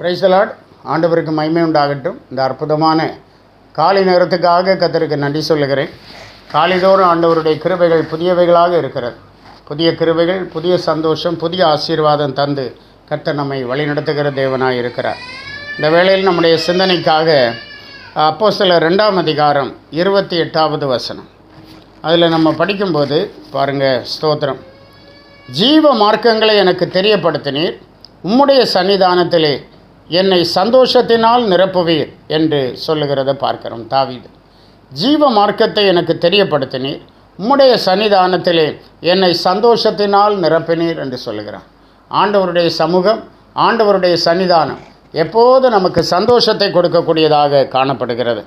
பிரைசலாட் ஆண்டவருக்கு மைமை உண்டாகட்டும். இந்த அற்புதமான காலை நேரத்துக்காக கத்தருக்கு நன்றி சொல்லுகிறேன். காலைதோறும் ஆண்டவருடைய கிருபைகள் புதியவைகளாக இருக்கிறது. புதிய கிருபைகள் புதிய சந்தோஷம் புதிய ஆசீர்வாதம் தந்து கர்த்தர் நம்மை வழிநடத்துகிற தேவனாக இருக்கிறார். இந்த வேளையில் நம்முடைய சிந்தனைக்காக அப்போ சில ரெண்டாம் அதிகாரம் இருபத்தி எட்டாவது வசனம். அதில் நம்ம படிக்கும்போது பாருங்கள் ஸ்தோத்திரம். ஜீவ மார்க்கங்களை எனக்கு தெரியப்படுத்தினீர். உம்முடைய சன்னிதானத்திலே என்னை சந்தோஷத்தினால் நிரப்புவீர் என்று சொல்லுகிறத பார்க்கிறோம். தாவீது ஜீவ மார்க்கத்தை எனக்கு தெரியப்படுத்தினீர். உம்முடைய சன்னிதானத்திலே என்னை சந்தோஷத்தினால் நிரப்பினீர் என்று சொல்லுகிறான். ஆண்டவருடைய சமூகம் ஆண்டவருடைய சன்னிதானம் எப்போது நமக்கு சந்தோஷத்தை கொடுக்கக்கூடியதாக காணப்படுகிறது.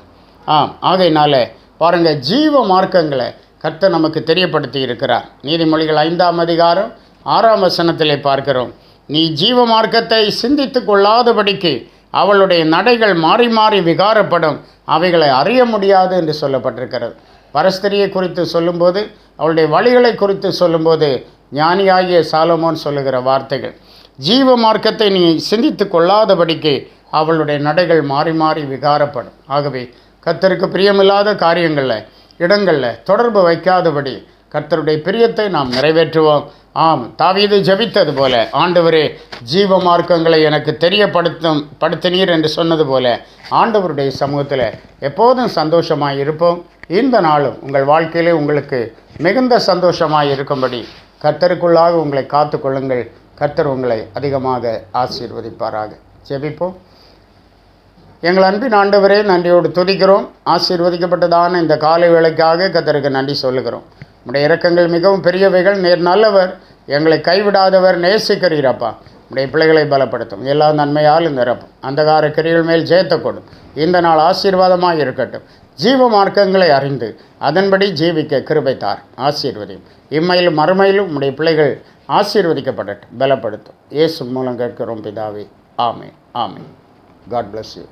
ஆம் ஆகையினால பாருங்கள் ஜீவ மார்க்கங்களை கர்த்தர் நமக்கு தெரியப்படுத்தி இருக்கிறார். நீதிமொழிகள் ஐந்தாம் அதிகாரம் ஆறாம் வசனத்திலே பார்க்கிறோம். நீ ஜீவ மார்க்கத்தை சிந்தித்து கொள்ளாதபடிக்கு அவளுடைய நடைகள் மாறி மாறி விகாரப்படும். அவைகளை அறிய முடியாது என்று சொல்லப்பட்டிருக்கிறது. பரஸ்திரியை குறித்து சொல்லும்போது அவளுடைய வழிகளை குறித்து சொல்லும்போது ஞானியாகிய சாலமோன் சொல்லுகிற வார்த்தைகள் ஜீவ மார்க்கத்தை நீ சிந்தித்து கொள்ளாதபடிக்கு அவளுடைய நடைகள் மாறி மாறி விகாரப்படும். ஆகவே கர்த்தருக்கு பிரியமில்லாத காரியங்களில் இடங்களில் தொடர்பு வைக்காதபடி கர்த்தருடைய பிரியத்தை நாம் நிறைவேற்றுவோம். ஆம் தாவீது ஜெபித்தது போல. ஆண்டவரே ஜீவ மார்க்கங்களை எனக்கு தெரியப்படுத்தும் படுத்தினீர் என்று சொன்னது போல ஆண்டவருடைய சமூகத்தில் எப்போதும் சந்தோஷமாக இருப்போம். இந்த நாளும் உங்கள் வாழ்க்கையிலே உங்களுக்கு மிகுந்த சந்தோஷமாக இருக்கும்படி கர்த்தருக்குள்ளாக உங்களை காத்து கொள்ளுங்கள். கர்த்தர் உங்களை அதிகமாக ஆசீர்வதிப்பாராக. ஜெபிப்போம். எங்கள் அன்பின் ஆண்டவரே நன்றியோடு துதிக்கிறோம். ஆசீர்வதிக்கப்பட்டதான இந்த காலை வேலைக்காக கத்தருக்கு நன்றி சொல்லுகிறோம். உடைய இறக்கங்கள் மிகவும் பெரியவைகள் நேர் நல்லவர். எங்களை கைவிடாதவர் நேசிக்கிறீரப்பா. உடைய பிள்ளைகளை பலப்படுத்தும். எல்லா நன்மையால் நிரப்பும் அந்தகார கிரிகள் மேல் ஜெயத்தக்கூடும். இந்த நாள் ஆசீர்வாதமாக இருக்கட்டும். ஜீவ மார்க்கங்களை அறிந்து அதன்படி ஜீவிக்க கிருபைத்தார் ஆசீர்வதியும். இம்மையிலும் மறுமையிலும் உடைய பிள்ளைகள் ஆசீர்வதிக்கப்படட்டும். பலப்படுத்தும். இயேசு மூலம் கேட்கிறோம் பிதாவே. ஆமே ஆமே காட் பிளஸ் யூ